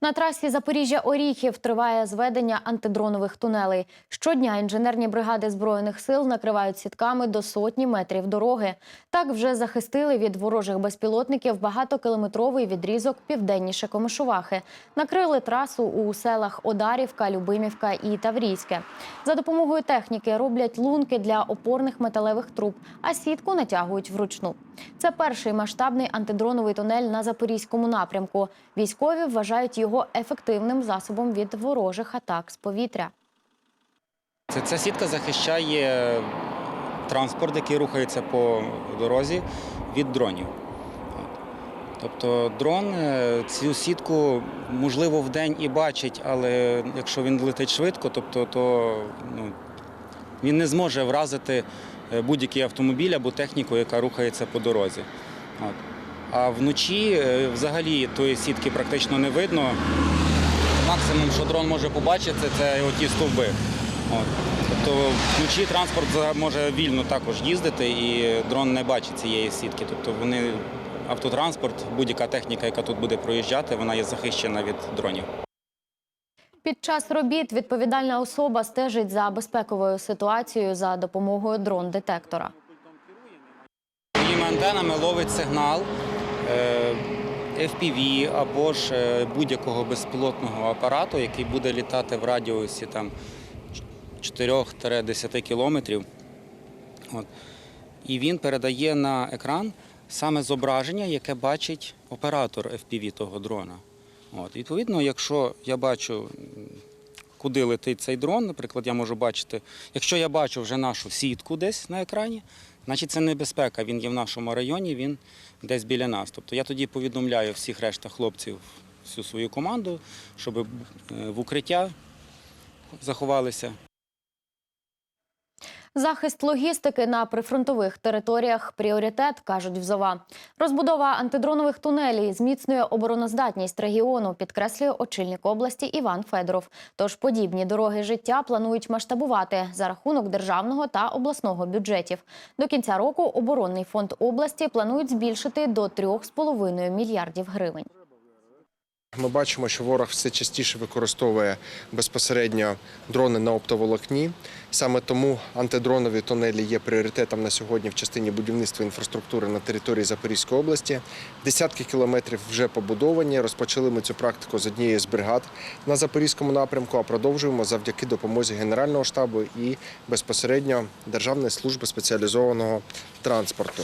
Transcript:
На трасі Запоріжжя-Оріхів триває зведення антидронових тунелей. Щодня інженерні бригади збройних сил накривають сітками до сотні метрів дороги. Так вже захистили від ворожих безпілотників багатокілометровий відрізок південніше Комишувахи. Накрили трасу у селах Одарівка, Любимівка і Таврійське. За допомогою техніки роблять лунки для опорних металевих труб, а сітку натягують вручну. Це перший масштабний антидроновий тунель на запорізькому напрямку. Військові вважають його ефективним засобом від ворожих атак з повітря. Ця сітка захищає транспорт, який рухається по дорозі від дронів. Тобто дрон е, цю сітку можливо в день і бачить, але якщо він летить швидко, тобто, то ну, він не зможе вразити е, будь-який автомобіль або техніку, яка рухається по дорозі. От. А вночі е, взагалі тої сітки практично не видно. Максимум, що дрон може побачити, це оті стовби. От. Тобто вночі транспорт може вільно також їздити, і дрон не бачить цієї сітки. Тобто вони автотранспорт, будь-яка техніка, яка тут буде проїжджати, вона є захищена від дронів. Під час робіт відповідальна особа стежить за безпековою ситуацією за допомогою дрон-детектора. Своїми антенами ловить сигнал FPV або ж е, будь-якого безпілотного апарату, який буде літати в радіусі 4-10 кілометрів. От. І він передає на екран саме зображення, яке бачить оператор FPV того дрона. От. Відповідно, якщо я бачу, куди летить цей дрон, наприклад, я можу бачити, якщо я бачу вже нашу сітку десь на екрані, значить це небезпека. Він є в нашому районі, він десь біля нас. Тобто я тоді повідомляю всіх решта хлопців, всю свою команду, щоб е, в укриття заховалися. Захист логістики на прифронтових територіях пріоритет, кажуть в ЗОВА. Розбудова антидронових тунелів зміцнює обороноздатність регіону, підкреслює очільник області Іван Федоров. Тож подібні дороги життя планують масштабувати за рахунок державного та обласного бюджетів. До кінця року оборонний фонд області планують збільшити до 3,5 мільярдів гривень. Ми бачимо, що ворог все частіше використовує безпосередньо дрони на оптоволокні. Саме тому антидронові тунелі є пріоритетом на сьогодні в частині будівництва інфраструктури на території Запорізької області. Десятки кілометрів вже побудовані. Розпочали ми цю практику з однієї з бригад на запорізькому напрямку, а продовжуємо завдяки допомозі Генерального штабу і безпосередньо Державної служби спеціалізованого транспорту.